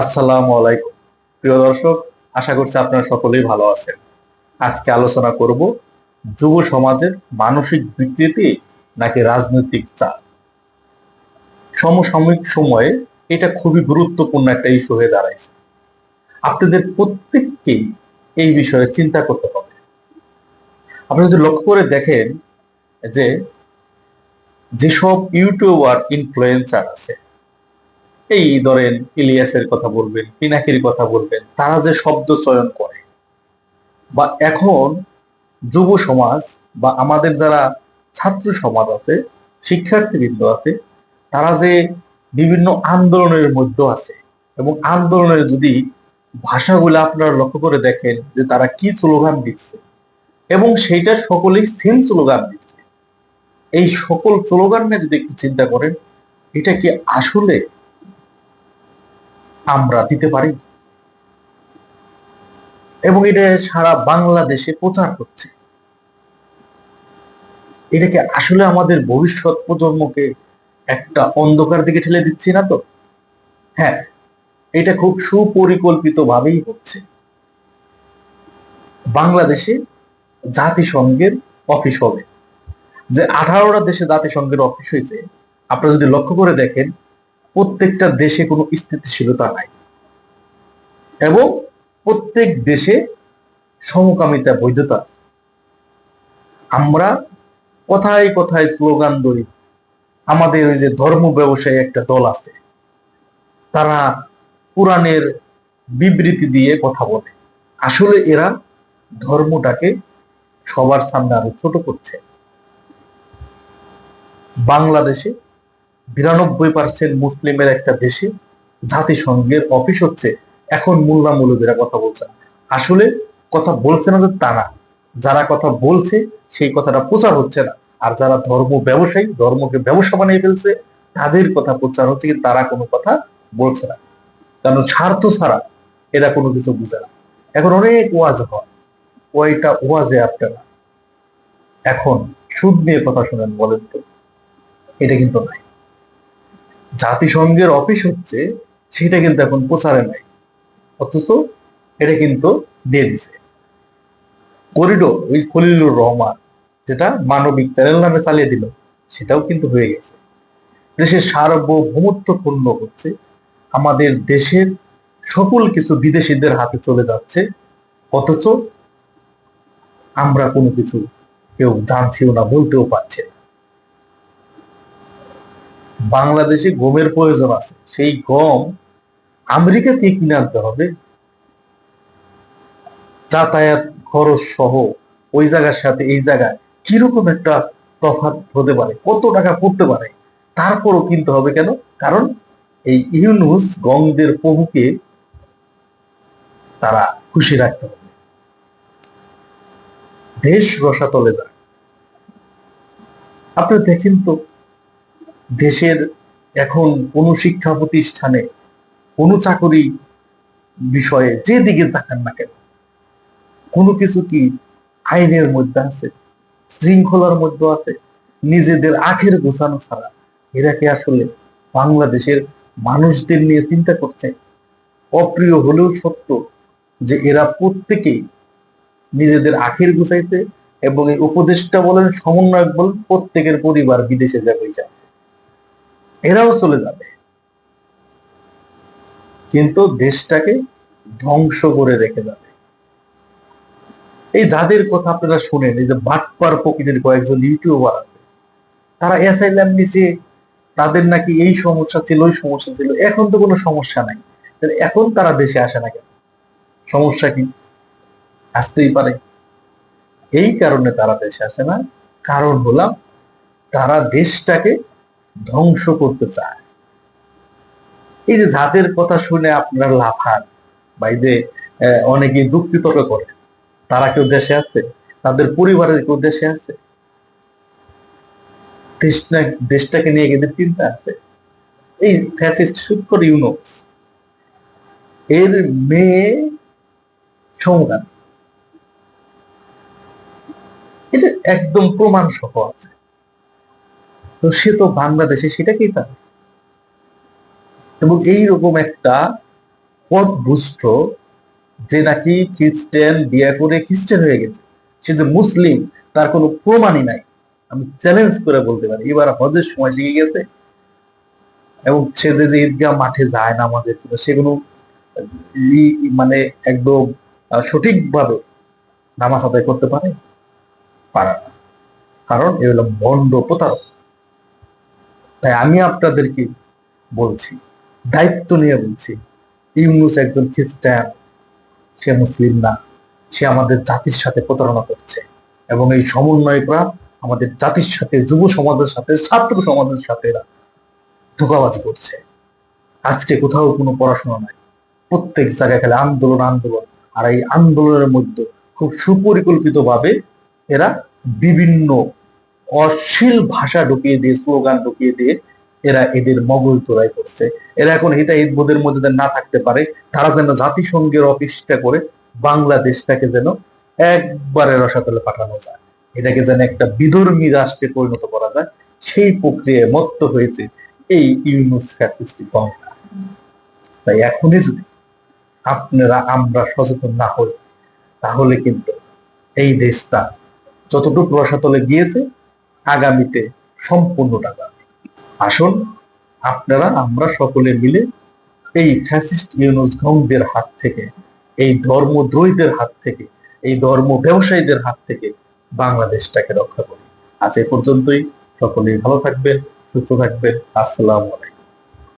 আসসালামু আলাইকুম। প্রিয় দর্শক, আশা করছি আপনারা সকলেই ভালো আছেন। আজকে আলোচনা করব যুব সমাজের মানসিক বিকৃতি নাকি রাজনৈতিক চাপ? সমসাময়িক সময়ে এটা খুবই গুরুত্বপূর্ণ একটা ইস্যু হয়ে দাঁড়াইছে। আপনাদের প্রত্যেককেই এই বিষয়ে চিন্তা করতে হবে। আপনি যদি লক্ষ্য করে দেখেন যে যেসব ইউটিউবার ইনফ্লুয়েন্সার আছে এই ধরেন ইলিয়াসের কথা বলবেন, পিনাকির কথা বলবেন, তারা যে শব্দ চয়ন করে, বা এখন যুব সমাজ বা আমাদের যারা ছাত্র সমাজ আছে, শিক্ষার্থীবৃন্দ আছে, তারা যে বিভিন্ন আন্দোলনের মধ্যে আছে, এবং আন্দোলনের যদি ভাষাগুলো আপনারা লক্ষ্য করে দেখেন যে তারা কি স্লোগান দিচ্ছে, এবং সেইটার সকলেই সেম স্লোগান দিচ্ছে, এই সকল স্লোগান নিয়ে যদি একটু চিন্তা করেন, এটা কি আসলে আমরা দিতে পারি। এবং এটা সারা বাংলাদেশে প্রচার করছে এটাকে আসলে আমাদের ভবিষ্যৎ প্রজন্মকে একটা অন্ধকার দিকে ঠেলে দিচ্ছি না তো? হ্যাঁ এটা খুব সুপরিকল্পিত ভাবেই হচ্ছে। বাংলাদেশে জাতিসংঘের অফিস হবে। যে আঠারোটা দেশে জাতিসংঘের অফিস হয়েছে, আপনারা যদি লক্ষ্য করে দেখেন প্রত্যেকটা দেশে কোনো স্থিতিশীলতা নাই। এবং প্রত্যেক দেশে সমকামিতা বৈধতা আমরা কোথায় কোথায় স্লোগান ধরি, আমাদের ওই যে ধর্ম ব্যবসায়ী একটা দল আছে, তারা কোরআনের বিবৃতি দিয়ে কথা বলে। আসলে এরা ধর্মটাকে সবার সামনে আরও ছোট করছে। বাংলাদেশে বিরানব্বই পার্সেন্ট মুসলিমের একটা দেশে জাতিসংঘের অফিস হচ্ছে এখন মোল্লা মৌলবীরা কথা বলছে। আসলে কথা বলছে না যে তারা যারা কথা বলছে সেই কথাটা প্রচার হচ্ছে না। আর যারা ধর্ম ব্যবসায়ী, ধর্মকে ব্যবসা বানিয়ে ফেলছে, তাদের কথা প্রচার হচ্ছে কি তারা কোনো কথা বলছে না। কারণ স্বার্থ ছাড়া এরা কোনো কিছু বুঝে না। এখন অনেক ওয়াজ হয়। ওইটা ওয়াজে আপনারা এখন সুদ নিয়ে কথা শুনেন বলেন তো। এটা কিন্তু নাই। জাতিসংঘের অফিস হচ্ছে, সেটা কিন্তু এখন প্রচারে নাই। অথচ এটা কিন্তু দিয়ে দিছে করিডোর ওই খলিলুর রহমান, যেটা মানবিক চ্যানেল নামে চালিয়ে দিল, সেটাও কিন্তু হয়ে গেছে। দেশের সার্বভৌমত্ব পূর্ণ হচ্ছে, আমাদের দেশের সকল কিছু বিদেশিদের হাতে চলে যাচ্ছে, অথচ আমরা কোনো কিছু কেউ জানছিও না, বলতেও পারছি না। বাংলাদেশে গমের প্রয়োজন আছে। সেই গম আমেরিকা থেকে কিনে আনতে হবে। যাতায়াত খরচ সহ ওই জায়গার সাথে এই জায়গায় কীরকম একটা তফাৎ হতে পারে, কত টাকা পড়তে পারে, তারপরও কিনতে হবে কেন? কারণ এই ইউনুস গঙ্গদের প্রভুকে তারা খুশি রাখতে হবে। দেশ রসাতলে যায়। আপনি দেখেন তো দেশের এখন কোন শিক্ষা প্রতিষ্ঠানে, কোন চাকরি বিষয়ে যে দিকে তাকান না কেন, কোনো কিছু কি আইনের মধ্যে আছে, শৃঙ্খলার মধ্যে আছে, নিজেদের আখের গোছানো ছাড়া এরা কি আসলে বাংলাদেশের মানুষদের নিয়ে চিন্তা করছে? অপ্রিয় হলেও সত্য যে এরা প্রত্যেকেই নিজেদের আখের গুছাইছে এবং এই উপদেশটা বলেন, সমন্বয়ক বলেন, প্রত্যেকের পরিবার বিদেশে যাবে। এরাও চলে যাবে। কিন্তু দেশটাকে ধ্বংস করে রেখে যাবে। এই যাদের কথা আপনারা শুনেন, এই যে বাটপার প্রকৃতির কয়েকজন ইউটিউবার আছে, তারা অ্যাসাইলাম নিচে, তাদের নাকি এই সমস্যা ছিল, ওই সমস্যা ছিল, এখন তো কোনো সমস্যা নাই। এখন তারা দেশে আসে না কেন? সমস্যা কি? আসতেই পারে। এই কারণে তারা দেশে আসে না। কারণ হলাম, তারা দেশটাকে ধ্বংস করতে চায়। এই যে যাদের কথা শুনে আপনারা লাফান, বা যে অনেকে যুক্তি তর্ক করে, তারা কেউ দেশে আছে? তাদের পরিবারের কেউ দেশে আছে? দেশটা- দেশটাকে নিয়ে কিন্তু চিন্তা আছে? এই ফ্যাসিস্ট সুৎকর ইউনুস, এর মেয়ে সৌগান এটা একদম প্রমাণ সহ আছে। তো সে তো বাংলাদেশে সেটা কি তার। এবং এইরকম একটা পথ বুঝত যে নাকি খ্রিস্টান বিয়ে করে খ্রিস্টান হয়ে গেছে। সে যে মুসলিম, তার কোনো প্রমাণই নাই। আমি চ্যালেঞ্জ করে বলতে পারি, এবার হজের সময় শিখে গেছে। এবং সে যদি ঈদগাহ মাঠে যায় না আমাদের ছিল সেগুলো মানে একদম সঠিকভাবে নামাজ আদায় করতে পারে? পারে না। কারণ এ হলো মন্ড প্রতারক। তাই আমি আপনাদেরকে বলছি, দায়িত্ব নিয়ে বলছি, ইউনুস একজন খ্রিস্টান, সে মুসলিম না, সে আমাদের জাতির সাথে প্রতারণা করছে এবং এই সমন্বয়করা আমাদের জাতির সাথে, যুব সমাজের সাথে, ছাত্র সমাজের সাথে ধোকাবাজি করছে। আজকে কোথাও কোনো পড়াশোনা নাই। প্রত্যেক জায়গায় খেলে আন্দোলন আন্দোলন। আর এই আন্দোলনের মধ্যে খুব সুপরিকল্পিত ভাবে এরা বিভিন্ন অশ্লীল ভাষা ঢুকিয়ে দিয়ে, স্লোগান ঢুকিয়ে দিয়ে এরা এদের মগজ তোলাই করছে। এরা এখন এটা ঈদবোধের মধ্যে না থাকতে পারে, তারা যেন জাতিসংঘের অফিসটা করে বাংলাদেশটাকে যেন একবারে রসাতলে পাঠানো যায়। এটাকে যেন একটা বিধর্মী রাষ্ট্রে পরিণত করা যায়। সেই প্রক্রিয়ায় মত্ত হয়েছে এই ইউনুস ফ্যাসিস্টি বাংলা তাই এখনই যদি আপনারা আমরা সচেতন না হই, তাহলে কিন্তু এই দেশটা যতটুকু রসাতলে গিয়েছে আগামীতে সম্পূর্ণ টাকা। আসুন, আপনারা, আমরা সকলে মিলে এই ফ্যাসিস্ট ইউনুস হাত থেকে, এই ধর্মদ্রোহীদের হাত থেকে, এই ধর্ম ব্যবসায়ীদের হাত থেকে বাংলাদেশটাকে রক্ষা করি। আজ এ পর্যন্তই। সকলেই ভালো থাকবেন, সুস্থ থাকবেন। আসসালাম আলাইকুম।